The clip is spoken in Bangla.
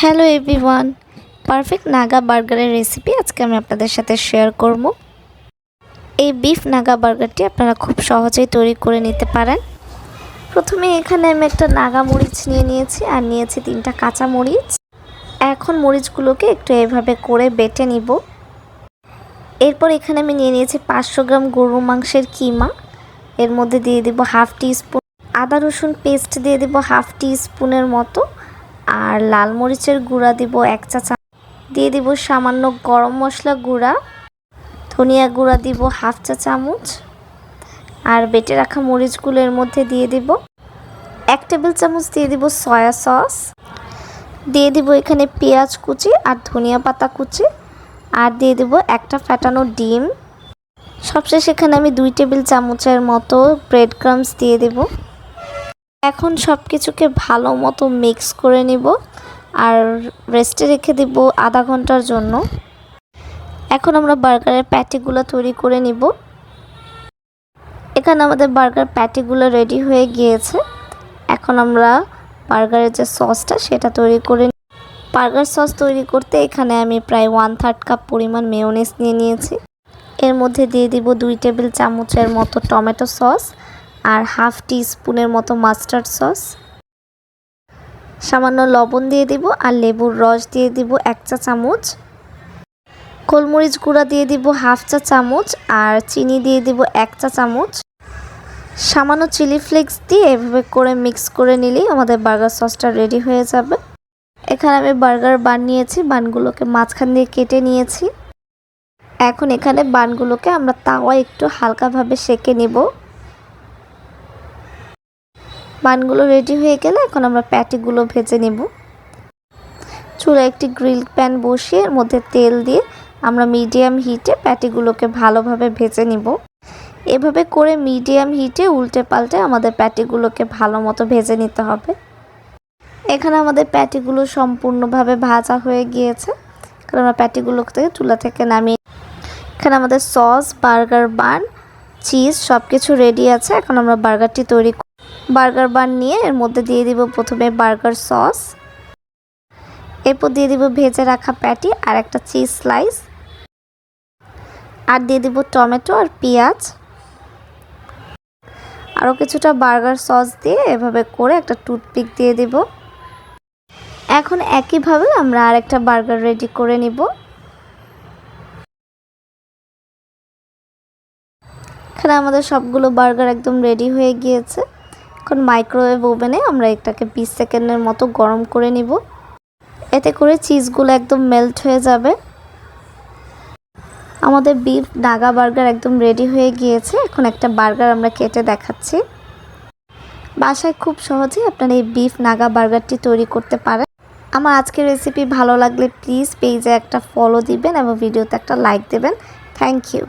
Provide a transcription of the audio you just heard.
হ্যালো এভরিওয়ান, পারফেক্ট নাগা বার্গারের রেসিপি আজকে আমি আপনাদের সাথে শেয়ার করব। এই বিফ নাগা বার্গারটি আপনারা খুব সহজেই তৈরি করে নিতে পারেন। প্রথমে এখানে আমি একটা নাগা মরিচ নিয়ে নিয়েছি আর নিয়েছি তিনটা কাঁচা মরিচ। এখন মরিচগুলোকে একটু এভাবে করে বেটে নিব। এরপর এখানে আমি নিয়ে নিয়েছি পাঁচশো গ্রাম গরু মাংসের কিমা। এর মধ্যে দিয়ে দিব হাফ টি স্পুন আদা রসুন পেস্ট দিয়ে দিব হাফ টি স্পুনের মতো। আর লাল মরিচের গুঁড়া দিব এক চা চামচ দিয়ে দিব সামান্য গরম মশলা গুঁড়া। ধনিয়া গুঁড়া দিব হাফ চা চামচ। আর বেটে রাখা মরিচগুলোর মধ্যে দিয়ে দিব। এক টেবিল চামচ দিয়ে দিব সয়া সস। দিয়ে দিব এখানে পেঁয়াজ কুচি আর ধনিয়া পাতা কুচি। আর দিয়ে দিব একটা ফ্যাটানো ডিম। সবশেষে এখানে আমি দুই টেবিল চামচের মতো ব্রেড ক্রামস দিয়ে দেব। এখন সব কিছুকে ভালো মতো মিক্স করে নিব আর রেস্টে রেখে দিব আধা ঘণ্টার জন্য। এখন আমরা বার্গারের প্যাটিগুলো তৈরি করে নিব। এখানে আমাদের বার্গার প্যাটিগুলো রেডি হয়ে গিয়েছে। এখন আমরা বার্গারের যে সসটা সেটা তৈরি করে বার্গার সস তৈরি করতে এখানে আমি প্রায় ওয়ান থার্ড কাপ পরিমাণ মেয়োনেস নিয়ে নিয়েছি। এর মধ্যে দিয়ে দিব দুই টেবিল চামচের মতো টমেটো সস আর হাফ টি স্পুনের মতো মাস্টার্ড সস। সামান্য লবণ দিয়ে দিব আর লেবুর রস দিয়ে দিব এক চা চামচ। গোলমরিচ গুঁড়া দিয়ে দিব হাফ চা চামচ আর চিনি দিয়ে দিব এক চা চামচ। সামান্য চিলি ফ্লেক্স দিয়ে এভাবে করে মিক্স করে নিলেই আমাদের বার্গার সসটা রেডি হয়ে যাবে। এখানে আমি বার্গার বান নিয়েছি, বানগুলোকে মাঝখান দিয়ে কেটে নিয়েছি। এখন এখানে বানগুলোকে আমরা তাওয়া একটু হালকাভাবে সেকে নেব। বানগুলো রেডি হয়ে গেলে এখন আমরা প্যাটিগুলো ভেজে নেব। চুলা একটি গ্রিল প্যান বসিয়ে এর মধ্যে তেল দিয়ে আমরা মিডিয়াম হিটে প্যাটিগুলোকে ভালোভাবে ভেজে নিব। এভাবে করে মিডিয়াম হিটে উল্টে পাল্টে আমাদের প্যাটিগুলোকে ভালো মতো ভেজে নিতে হবে। এখানে আমাদের প্যাটিগুলো সম্পূর্ণভাবে ভাজা হয়ে গিয়েছে। কারণ আমরা প্যাটিগুলো থেকে চুলা থেকে নামিয়ে এখানে আমাদের সস, বার্গার বান, চিজ সব কিছু রেডি আছে। এখন আমরা বার্গারটি তৈরি বার্গার বান নিয়ে এর মধ্যে দিয়ে দিব প্রথমে বার্গার সস। এরপর দিয়ে দিব ভেজে রাখা প্যাটি আর একটা চিজ স্লাইস। আর দিয়ে দিব টমেটো আর পেঁয়াজ। আরও কিছুটা বার্গার সস দিয়ে এভাবে করে একটা টুথপিক দিয়ে দিব। এখন একইভাবে আমরা আরেকটা বার্গার রেডি করে নিব। এখানে আমাদের সবগুলো বার্গার একদম রেডি হয়ে গিয়েছে। এখন মাইক্রোওয়েভ ওভেনে আমরা এটাকে বিশ সেকেন্ডের মতো গরম করে নিব। এতে করে চিজগুলো একদম মেল্ট হয়ে যাবে। আমাদের বিফ নাগা বার্গার একদম রেডি হয়ে গিয়েছে। এখন একটা বার্গার আমরা কেটে দেখাচ্ছি। বাসায় খুব সহজেই আপনারা এই বিফ নাগা বার্গারটি তৈরি করতে পারেন। আমার আজকের রেসিপি ভালো লাগলে প্লিজ পেজে একটা ফলো দিবেন এবং ভিডিওতে একটা লাইক দেবেন। Thank you